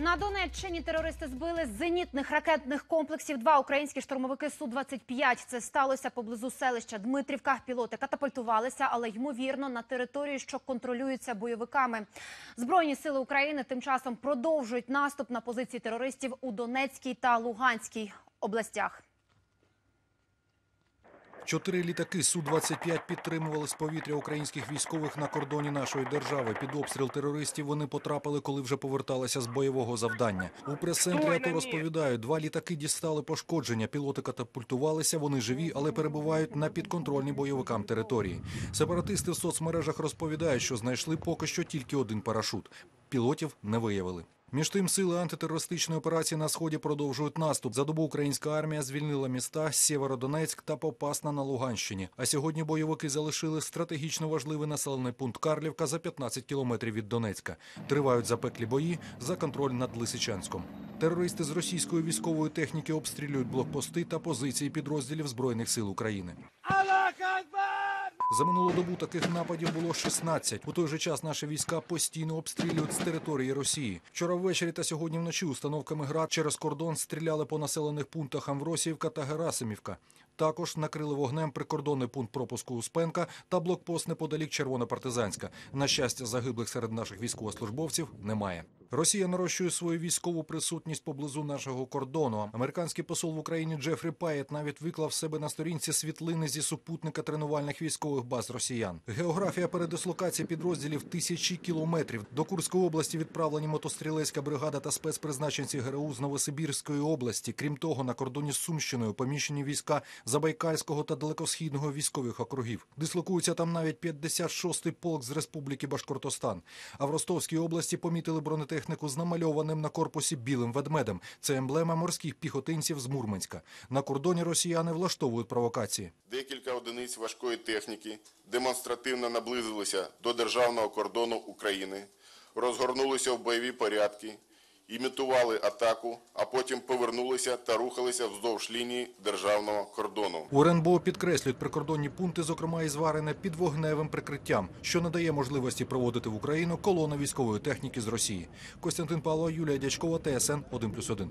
На Донеччині терористи збили з зенітних ракетних комплексів два українські штурмовики Су-25. Це сталося поблизу селища Дмитрівка. Пілоти катапультувалися, але ймовірно на території, що контролюються бойовиками. Збройні сили України тим часом продовжують наступ на позиції терористів у Донецькій та Луганській областях. Чотири літаки Су-25 підтримували з повітря українських військових на кордоні нашої держави. Під обстріл терористів вони потрапили, коли вже поверталися з бойового завдання. У прес-центрі АТО розповідають, два літаки дістали пошкодження. Пілоти катапультувалися, вони живі, але перебувають на підконтрольній бойовикам території. Сепаратисти в соцмережах розповідають, що знайшли поки що тільки один парашут. Пілотів не виявили. Між тим, сили антитерористичної операції на сході продовжують наступ. За добу українська армія звільнила міста Сєвєродонецьк та Попасна на Луганщині. А сьогодні бойовики залишили стратегічно важливий населений пункт Карлівка за 15 кілометрів від Донецька. Тривають запеклі бої за контроль над Лисичанськом. Терористи з російської військової техніки обстрілюють блокпости та позиції підрозділів збройних сил України. За минулу добу таких нападів було 16. У той же час наші війська постійно обстрілюють з території Росії. Вчора ввечері та сьогодні вночі установками ГРАД через кордон стріляли по населених пунктах Амвросіївка та Герасимівка. Також накрили вогнем прикордонний пункт пропуску Успенка та блокпост неподалік Червонопартизанська. На щастя, загиблих серед наших військовослужбовців немає. Росія нарощує свою військову присутність поблизу нашого кордону. Американський посол в Україні Джефрі Паєт навіть виклав себе на сторінці світлини зі супутника тренувальних військових баз росіян. Географія передислокації підрозділів тисячі кілометрів. До Курської області відправлені мотострілецька бригада та спецпризначенці ГРУ з Новосибірської області. Крім того, на кордоні з Сумщиною поміщені війська Забайкальського та Далекосхідного військових округів. Дислокується там навіть 56-й полк з Республіки Башкортостан. А в Ростовській області помітили бронетехніку з намальованим на корпусі білим ведмедем. Це емблема морських піхотинців з Мурманська. На кордоні росіяни влаштовують провокації. Декілька одиниць важкої техніки демонстративно наблизилися до державного кордону України, розгорнулися в бойові порядки, імітували атаку, а потім повернулися та рухалися вздовж лінії державного кордону. У РНБО підкреслюють прикордонні пункти, зокрема і зварене під вогневим прикриттям, що надає можливості проводити в Україну колону військової техніки з Росії. Костянтин Павло, Юлія Дячкова, ТСН 1+,1.